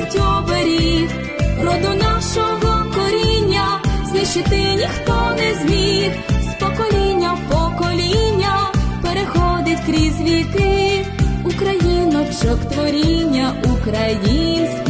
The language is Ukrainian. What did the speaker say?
переходить оберіг, роду нашого коріння знищити ніхто не зміг, з покоління в покоління переходить крізь віки, Україночок творіння, українські